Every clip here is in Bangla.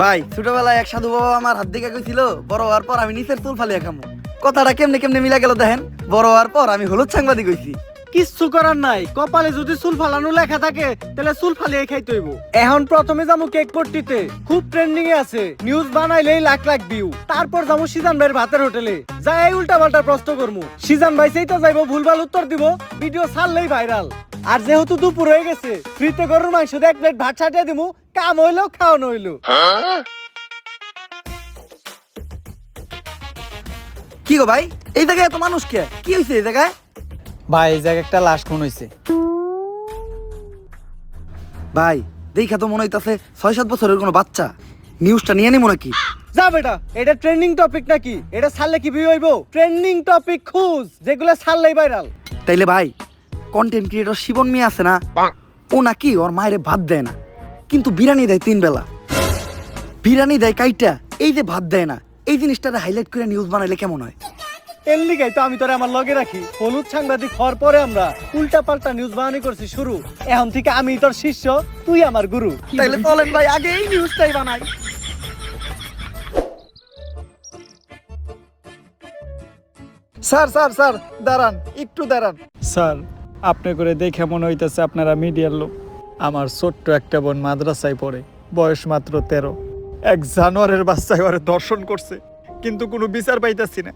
ভাই ছোটবেলায় এক সাধু বাবা আমার হাত দিকে কইছিল বড় হওয়ার পর আমি নিচের চুল ফালিয়া খামু। কথাটা কেমনে কেমনে মিলা গেল দেখেন বড় হওয়ার পর আমি হলুদ সাংবাদিক হইছি। কিচ্ছু করার নাই কপালে যদি চুল ফালানো লেখা থাকে তাহলে চুল ফালিয়ে খাইতে হইব। এখন প্রথমে যাব কেক পট্টিতে খুব ট্রেন্ডিং এ আছে নিউজ বানাইলেই লাখ লাখ ভিউ তারপর যাব সিজান ভাইয়ের ভাতের হোটেলে যাই উল্টা পাল্টা প্রশ্ন করব সিজান ভাই সেই তো যাইবো ভুলভাল উত্তর দিব ভিডিও ছাড়লেই ভাইরাল আর যেহেতু দুপুর হয়ে গেছে ফ্রিতে গরুর মাংস দিয়ে এক প্লেট ভাত ছাটিয়ে দিব কাম হইল খাওয়ানো হইল। কি গো ভাই? এই জায়গায় এত মানুষ কে? কি হয়েছে এই জায়গায়? ভাই এই জায়গায় একটা লাশ খুন হয়েছে ভাই দেখা তো মনে হইতাছে ছয় সাত বছরের কোনো বাচ্চা। নিউজটা নিয়ে নিবো নাকি? যা বেটা এটা ট্রেন্ডিং টপিক নাকি? এটা ছাড়লে কি ভিউ হইব? ট্রেন্ডিং টপিক খুঁজ যেগুলো ছাড়লেই ভাইরাল তাইলে ভাই কন্টেন্ট ক্রিয়েটর শিবন মিয়া আছে না? ও নাকি ওর মায়ের ভাত দেয় না। কিন্তু বিরিয়ানি দেয় তিন বেলা। বিরিয়ানি দেয় কাইটা এই যে ভাত দেয় না। এই জিনিসটাতে হাইলাইট করে নিউজ বানাইলে কেমন হয়? এর লিগাই তো আমি তোরে আমার লগে রাখি। হলুদ সাংবাদিক হওয়ার পরে আমরা উল্টা পাল্টা নিউজ বানানি করছি শুরু। এখন থেকে আমি তোর শিষ্য তুই আমার গুরু। তাইলে চলেন ভাই আগে এই নিউজটাই বানাই। স্যার স্যার স্যার দাঁড়ান একটু দাঁড়ান। স্যার আপনি করে দেখে মনে হইতেছে আপনারা মিডিয়ার লোক। আমার ছোট্ট একটা বোন মাদ্রাসায় পড়ে বয়স মাত্র তেরো। এক জানোয়ারের বাচ্চায় ওরে দর্শন করছে কিন্তু কোনো বিচার পাইতাছি না।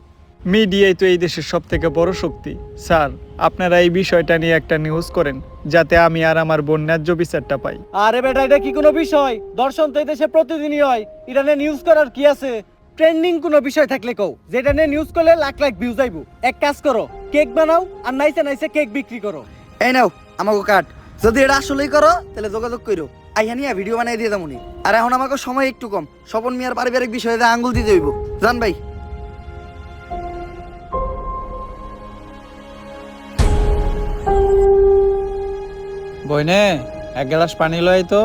মিডিয়াই তো এই দেশের সব থেকে বড় শক্তি। স্যার আপনারা এই বিষয়টা নিয়ে একটা নিউজ করেন যাতে আমি আর আমার বোন ন্যায্য বিচারটা পাই। আরে বেটা এটা কি কোনো বিষয়? দর্শন তো এই দেশে প্রতিদিনই হয়। ইরানে নিউজ করার কি আছে? ট্রেন্ডিং কোনো বিষয় থাকলে কও। যেটা নিয়ে নিউজ করলে লাখ লাখ ভিউজ আইবো। এক কাজ করো কেক বানাও আর নাইসে নাইসে কেক বিক্রি করো। এই নাও আমাকে কাট। যদি এটা আসলেই করো, তাহলে যোগাযোগ করো আইহানিয়া নিয়ে ভিডিও বানাই দিয়ে যাব আর এখন আমাকে সময় একটু কম। স্বপন মিয়ার পারিবারিক বিষয়ে আঙ্গুল দিতে হইব। জান ভাই। বইনে, এক গ্লাস পানি লয় তো।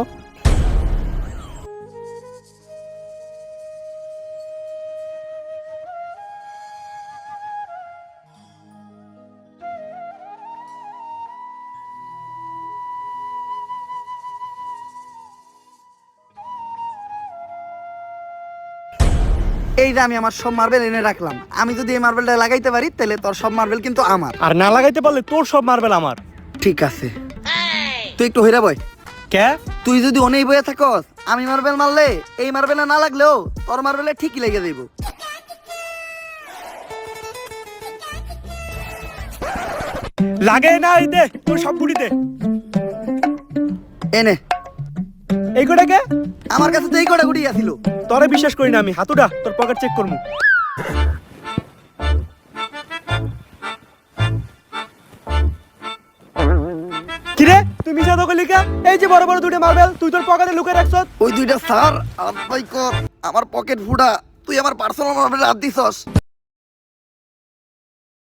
এই যে আমি আমার সব মার্বেল এনে রাখলাম আমি যদি এই মার্বেলটা লাগাইতে পারি তাহলে তোর সব মার্বেল কিন্তু আমার। আর না লাগাইতে পারলে তোর সব মারবেল আমার। ঠিক আছে। তুই একটু হইরা বয়। কে? তুই যদি অনেক বয়ে থাকস আমি মার্বেল মারলে এই মার্বেলে না লাগলেও তোর মার্বেলে ঠিকই লেগে যাইব। লাগে না এই দে তোর সব বুড়ি দে। এনে। এই কোটা কে? আমার কাছে তো এই কটা গুটি আছিল। তোরে বিশ্বাস করি না আমি। হাতুডা তোর পকেট চেক করমু। কিরে তুই মিশা তো লিখা এই যে বড় বড় দুটো মার্বেল তুই তোর পকেটে লুকে রাখছ? ওই দুইটা স্যার আর ভাই কর আমার পকেট ফুটা তুই আমার পার্সোনাল মার্বেলে হাত দিছস।